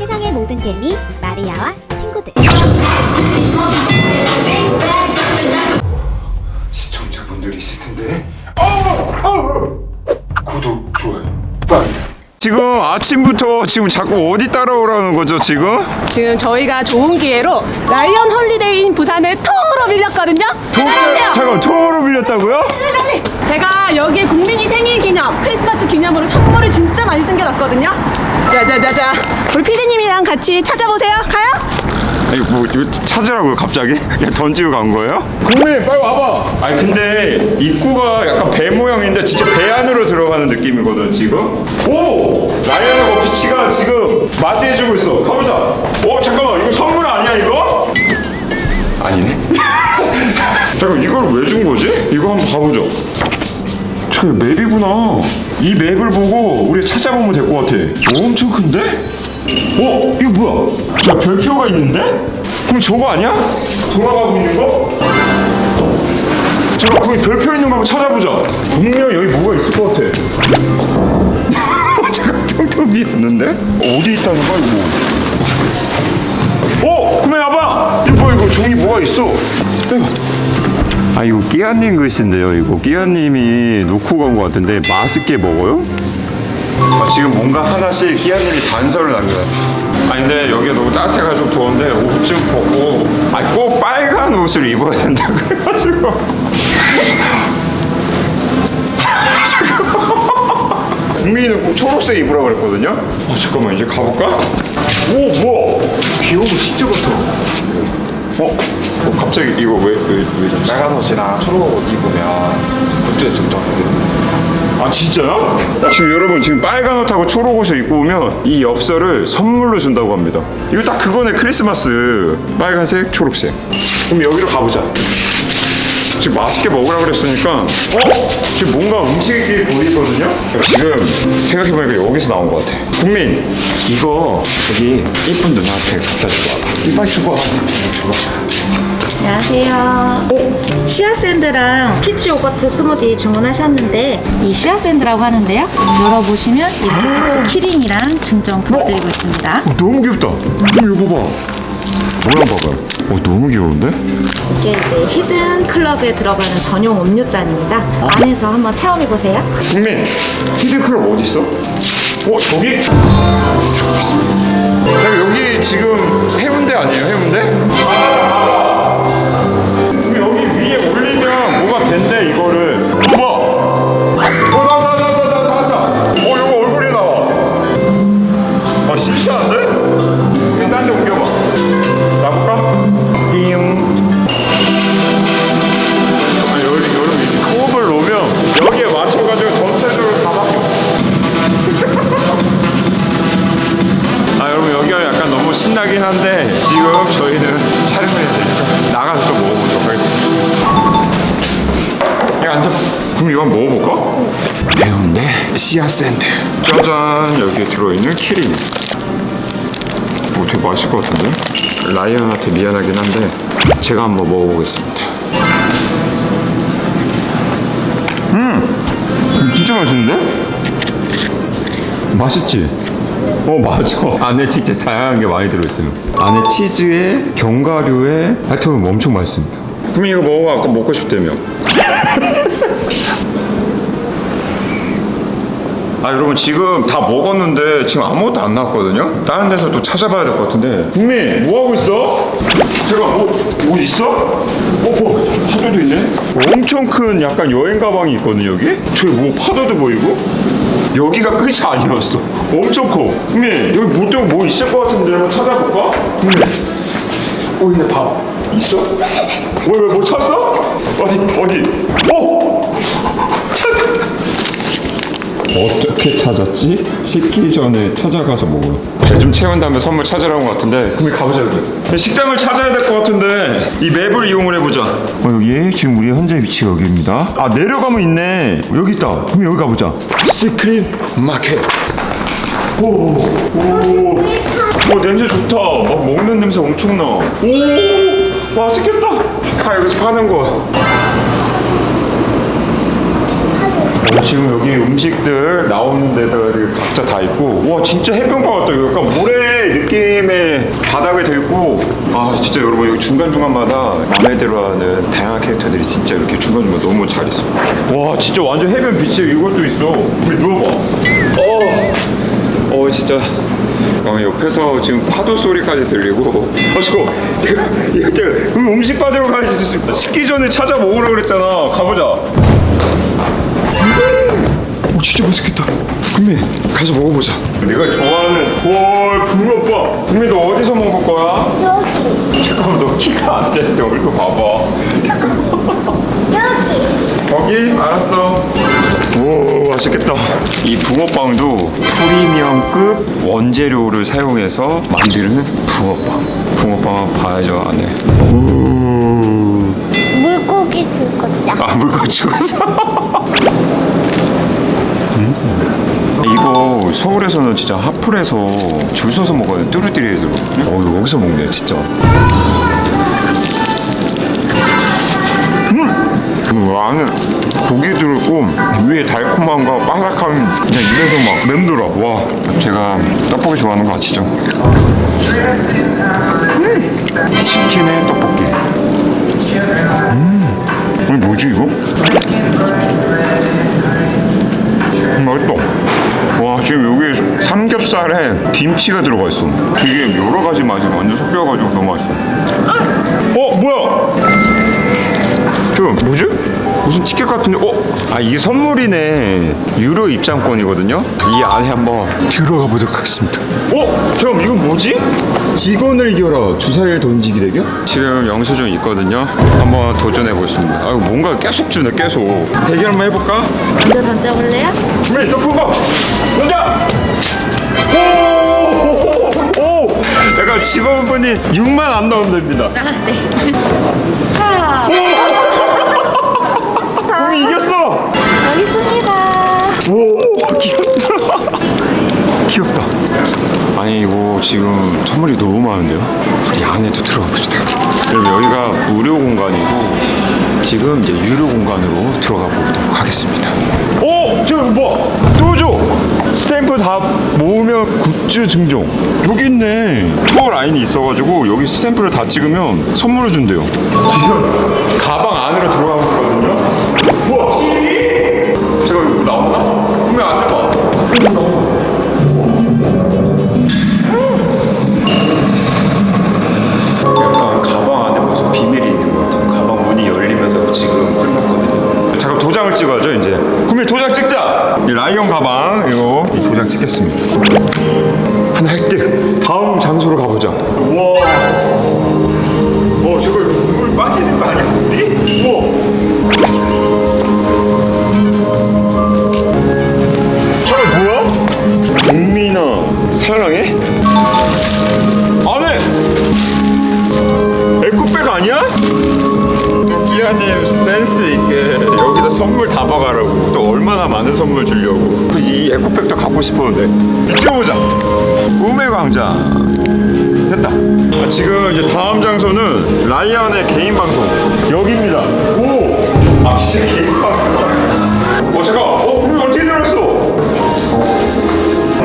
세상의 모든 재미 마리아와 친구들. 시청자분들이 있을 텐데. 어! 어! 구독, 좋아요, 빨리. 지금 아침부터 지금 자꾸 어디 따라오라는 거죠 지금? 지금 저희가 좋은 기회로 라이언 홀리데이인 부산을 통으로 빌렸거든요. 따라오세요. 잠깐 통으로 빌렸다고요? 빨리. 제가 여기 국민이 생일 기념, 크리스마스 기념으로 선물을 진짜 많이 챙겨놨거든요. 자자자자. 우리 피디님이랑 같이 찾아보세요. 가요? 아니 뭐 이거 찾으라고요 갑자기? 그냥 던지고 간 거예요? 국민 빨리 와봐 아니 근데 입구가 약간 배 모양인데 진짜 배 안으로 들어가는 느낌이거든 지금 오! 라이언하고 피치가 지금 맞이해주고 있어 가보자 오 잠깐만 이거 선물 아니야 이거? 아니네 잠깐 이걸 왜 준 거지? 이거 한번 봐보자 저 맵이구나 이 맵을 보고 우리 찾아보면 될 것 같아 엄청 큰데? 어? 이거 뭐야? 저 별표가 있는데? 그럼 저거 아니야? 돌아가고 있는 거? 제가 거기 별표 있는 거 한번 찾아보자 분명 여기 뭐가 있을 것 같아 잠깐 텅텅 비었는데? 어디 있다는 거야 이거 어? 그만 와봐 이거 뭐야 이거 종이 뭐가 있어 빼봐 아 이거 끼아님 글씨인데요 이거 끼아님이 놓고 간 것 같은데 맛있게 먹어요? 아, 지금 뭔가 하나씩 끼아님이 단서를 남겨놨어. 아니 근데 여기가 너무 따뜻해가지고 더운데 옷 좀 벗고 아니 꼭 빨간 옷을 입어야 된다 그래가지고 국민이는 꼭 초록색 입으라 그랬거든요. 어, 잠깐만 이제 가볼까? 오 뭐야? 귀여운 거 진짜 같아. 어? 어 갑자기 이거 왜 왜 왜? 빨간 옷이랑 초록 옷 입으면 국제 증정해드리고 있습니다. 아 진짜요? 지금 여러분 지금 빨간 옷하고 초록 옷을 입고 오면 이 엽서를 선물로 준다고 합니다. 이거 딱 그거네 크리스마스 빨간색 초록색. 그럼 여기로 가보자. 지금 맛있게 먹으라 그랬으니까 어? 지금 뭔가 음식이 보이거든요? 지금 생각해보니까 여기서 나온 것 같아 국민 이거 여기 이쁜 누나한테 갖다 주고 와봐 이빨 주고 와 안녕하세요. 씨앗샌드랑 피치 요거트 스무디 주문하셨는데 이 씨앗샌드라고 하는데요. 열어보시면 이렇게 같이 키링이랑 증정 부탁드리고 있습니다. 어, 너무 귀엽다 어, 이거 봐봐 모양 봐봐요 어 너무 귀여운데? 이게 이제 히든 클럽에 들어가는 전용 음료잔입니다. 안에서 한번 체험해 보세요. 국민 히든클럽 어디 있어? 어 저기? 자 여기 지금 해운대 아니에요 해운대? 씨앗 샌드. 짜잔 여기에 들어있는 키링. 오 되게 맛있을 것 같은데? 라이언한테 미안하긴 한데 제가 한번 먹어보겠습니다. 진짜 맛있는데? 맛있지? 어 맞아 안에 진짜 다양한 게 많이 들어있어요 안에 치즈에 견과류에 하여튼 엄청 맛있습니다 그럼 이거 먹어 아까 먹고 싶다며 아 여러분 지금 다 먹었는데 지금 아무것도 안 나왔거든요 다른 데서 또 찾아봐야 될 것 같은데 국민 뭐 하고 있어? 제가 뭐, 뭐 있어? 어, 뭐 파도도 있네 엄청 큰 약간 여행 가방이 있거든요 여기 저기 뭐 파도도 보이고 여기가 끝이 아니었어 엄청 커 국민 여기 뭐 때문에 뭐 있을 것 같은데 한번 찾아볼까? 국민 어 근데 밥 있어? 왜 왜 뭐 찾았어? 어디 어디 어? 어떻게 찾았지? 식기 전에 찾아가서 먹어요. 좀 채운 다음에 선물 찾으라는 것 같은데 그럼 가보자 여기. 식당을 찾아야 될 것 같은데 이 맵을 이용을 해보자. 어, 여기 지금 우리 현재 위치가 여기입니다. 아 내려가면 있네. 여기 있다. 그럼 여기 가보자. 시크릿 마켓. 오, 오, 오, 냄새 좋다. 막 먹는 냄새 엄청나. 오, 맛있겠다. 다 여기서 파는 거. 어, 지금 여기 음식들 나오는 이렇게 각자 다 있고. 와 진짜 해변가 같다 이거. 약간 모래 느낌 느낌의 바닥에 돼 있고. 아 진짜 여러분 여기 중간중간마다 마음에 들어하는 다양한 캐릭터들이 진짜 이렇게 중간중간 너무 잘 있어. 와 진짜 완전 해변 비치 이것도 있어. 우리 누워봐. 어, 어 진짜. 어, 옆에서 지금 파도 소리까지 들리고. 아 이거 이렇게 음식 받으러 가야지. 식기 전에 찾아 먹으라 그랬잖아. 가보자 금미 가서 먹어보자. 내가 좋아하는 와 붕어빵 금미 너 어디서 먹을 거야? 여기. 잠깐만 너 키가 안 되는데 얼굴 봐봐. 잠깐만. 여기. 거기? 알았어. 오 맛있겠다. 이 붕어빵도 프리미엄급 원재료를 사용해서 만드는 붕어빵. 붕어빵 봐야죠 안에. 오. 물고기 그거다. 아 물건 죽었어 이거 서울에서는 진짜 핫플에서 줄 서서 뚜루띠리에 들어거든요. 어 이거 여기서 먹네 진짜. 음! 안에 고기 들었고 위에 달콤함과 바삭함 그냥 입에서 막 맴돌아. 와. 제가 떡볶이 좋아하는 거 아시죠? 음! 치킨에 떡볶이. 이게 뭐지 이거? 음, 맛있다. 와 지금 여기 삼겹살에 김치가 들어가 있어. 이게 여러 가지 맛이 완전 섞여가지고 너무 맛있어. 어 뭐야? 저 뭐지? 무슨 티켓 같은데? 어? 아 이게 선물이네. 유료 입장권이거든요. 이 안에 한번 들어가 보도록 하겠습니다. 어? 형 이건 뭐지? 직원을 이겨라 주사위를 던지기 대결? 지금 영수증 있거든요. 한번 도전해 보겠습니다. 아 뭔가 계속 주네 계속. 대결 한번 해볼까? 먼저 던져볼래요? 왜? 너 그거 던져! 오! 오! 잠깐 직원분이 6만 안 나온답니다. 아, 네. 자, 우리 이겼어! 여기 있습니다. 오 귀엽다 귀엽다 이거 지금 선물이 너무 많은데요? 우리 안에도 들어가 봅시다. 여러분 여기가 무료 공간이고 지금 이제 유료 공간으로 들어가 보도록 하겠습니다. 오! 저기 뭐 또줘 스탬프 다 모으면 굿즈 증정 여기 있네. 투어 라인이 있어가지고 여기 스탬프를 다 찍으면 선물을 준대요. 지금 가방 안으로 들어가고 있거든요? 우와 찍겠습니다. 하나 획득! 다음 장소로 가보자. 우와! 어, 이거 물 빠지는 거 아니야? 우리? 우와! 국민아 사랑해? 안 해! 에코백 아니야? 기아님 센스 있게 선물 담아가라고. 또 얼마나 많은 선물 주려고. 그이 에코백도 갖고 싶었는데. 찍어보자. 꿈의 광장. 됐다. 아, 지금 이제 다음 장소는 라이언의 개인 방송. 여기입니다. 오! 아 진짜 개인 방송. 어 잠깐. 어 불이 어떻게 들었어?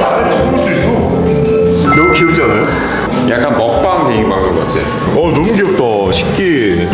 안에 들어올 수 있어? 너무 귀엽지 않아요? 약간 먹방 개인 방송 같아. 어 너무 귀엽다. 식기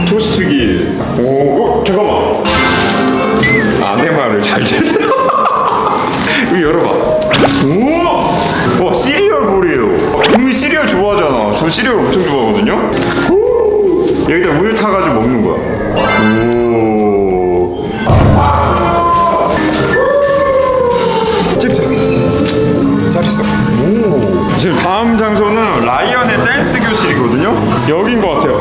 실이거든요. 여긴 것 같아요.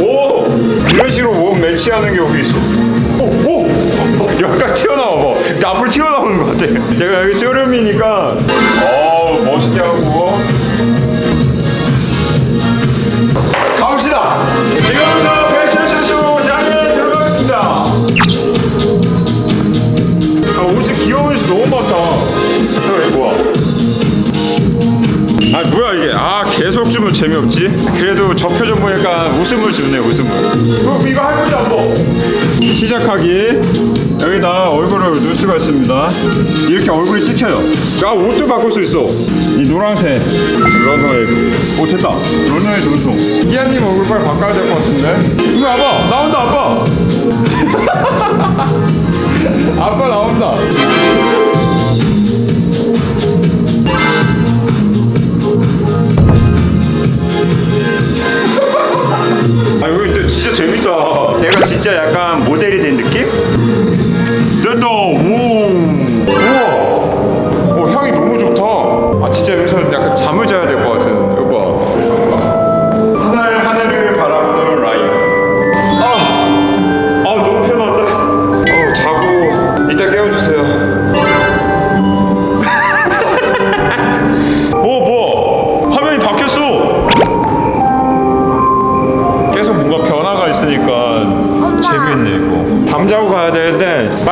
오 이런 식으로 몸 매치하는 게 여기 있어 오, 오. 약간 튀어나와 봐. 앞으로 튀어나오는 것 같아. 제가 여기 쇼룸이니까, 어 멋있게 하고. 가봅시다. 지금 주면 재미없지? 그래도 저 표정 보니까 웃음을 주네 웃음을. 그럼 이거 할 건지 한번. 시작하기. 여기다 얼굴을 넣을 수가 있습니다. 이렇게 얼굴이 찍혀요. 야 옷도 바꿀 수 있어. 이 노란색. 러너웨이브 오 됐다. 러너웨이 전송 이한님 얼굴 빨리 바꿔야 될 것 같은데? 이거 와봐. 나온다 아빠. 아빠 나온다 내가 진짜 약간 모델이 된 느낌?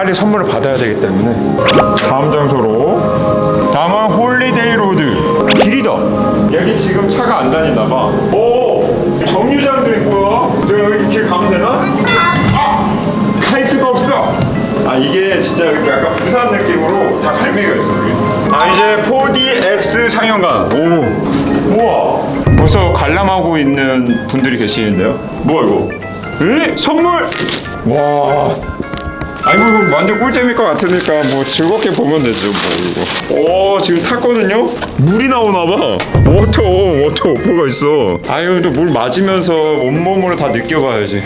빨리 선물을 받아야 되기 때문에. 다음 장소로. 다음은 홀리데이 로드. 길이다. 여기 지금 차가 안 다니나 봐오 정류장도 있고요 내가 여기 길 가면 되나? 아! 갈 수가 없어. 아 이게 진짜 약간 부산 느낌으로 다 갈매기가 있어 아 이제 4DX 상영관. 오. 우와. 벌써 관람하고 있는 분들이 계시는데요. 뭐야 이거? 에? 선물! 와 아이고 이거 완전 꿀잼일 것 같으니까 뭐 즐겁게 보면 되죠 뭐 이거 오 지금 탔거든요 물이 나오나 봐 워터 워터 오프가 있어 아유 또 물 맞으면서 온몸으로 다 느껴봐야지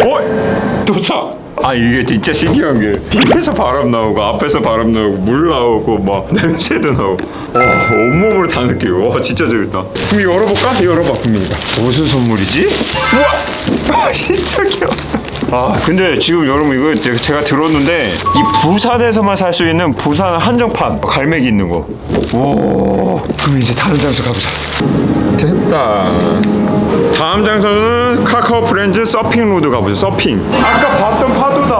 어 어? 도착! 아 이게 진짜 신기한 게 뒤에서 바람 나오고 앞에서 바람 나오고 물 나오고 막 냄새도 나오고 와 온몸으로 다 느끼고 와 진짜 재밌다 그럼 열어볼까? 열어봐 국민이가 무슨 선물이지? 우와! 아 진짜 귀여워 아 근데 지금 여러분 이거 제가 들었는데 이 부산에서만 살 수 있는 부산 한정판 갈매기 있는 거 오, 그럼 이제 다른 장소 가보자 됐다. 다음 장소는 카카오 프렌즈 서핑 로드 가보죠. 서핑. 아까 봤던 파도 다.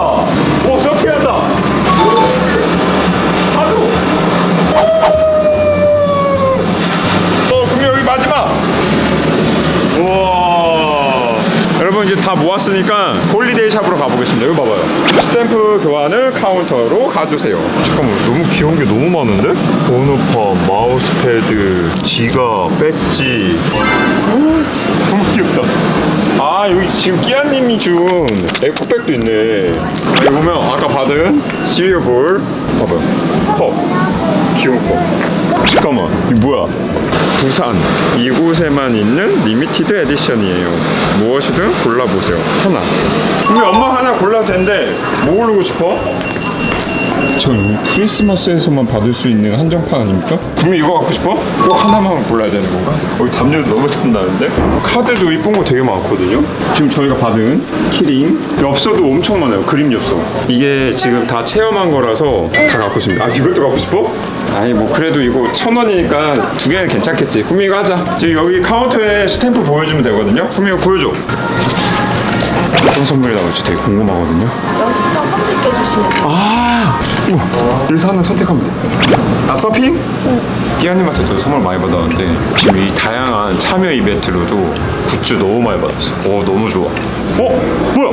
오 서핑한다. 파도. 어 그럼 여기 마지막. 우와. 여러분 이제 다 모았으니까 홀리데이 샵으로 가보겠습니다. 이거 봐봐요. 스탬프 교환을 카운터로 가주세요. 잠깐만 너무 귀여운 게 너무 많은데? 번호판, 마우스패드, 지갑, 배지. 어, 너무 귀엽다. 아 여기 지금 끼아님이 준 에코백도 있네. 여기 보면 아까 받은 시리얼볼 봐봐요. 컵. 귀여운 컵. 잠깐만 이 뭐야? 부산 이곳에만 있는 리미티드 에디션이에요. 무엇이든 골라보세요. 하나. 우리 엄마 하나 골라도 되는데 뭐 고르고 싶어? 저 이거 크리스마스에서만 받을 수 있는 한정판 아닙니까? 그럼 이거 갖고 싶어? 꼭 하나만 골라야 되는 건가? 여기 담요도 너무 탐나는데? 카드도 이쁜 거 되게 많거든요? 지금 저희가 받은 키링 엽서도 엄청 많아요 그림 엽서 이게 지금 다 체험한 거라서 다 갖고 싶습니다 아 이것도 갖고 싶어? 아니 뭐 그래도 이거 천 원이니까 두 개는 괜찮겠지 이거 하자 지금 여기 카운터에 스탬프 보여주면 되거든요 이거 보여줘 어떤 선물이 나올지 되게 궁금하거든요 여기서 선택해 주시면 아, 우와, 하나 선택하면 돼. 아 서핑? 응. 끼아님한테도 선물 많이 받았는데 지금 이 다양한 참여 이벤트로도 굿즈 너무 많이 받았어. 오 너무 좋아. 어? 뭐야?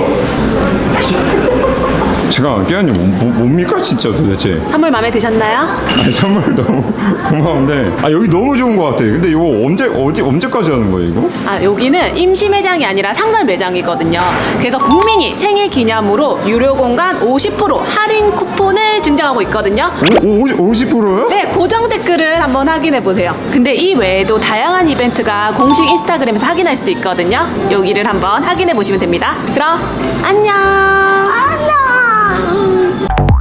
제가 깨연님 뭐, 뭡니까 진짜 도대체 선물 마음에 드셨나요? 아니, 선물 너무 고마운데 아 여기 너무 좋은 것 같아 근데 이거 언제 어디 언제까지 하는 거예요 이거? 아, 여기는 임시 매장이 아니라 상설 매장이거든요. 그래서 국민이 생일 기념으로 유료 공간 50% 할인 쿠폰을 증정하고 있거든요. 오, 오, 50%요? 네, 고정 댓글을 한번 확인해 보세요. 근데 이 외에도 다양한 이벤트가 공식 인스타그램에서 확인할 수 있거든요. 여기를 한번 확인해 보시면 됩니다. 그럼 안녕. Oh.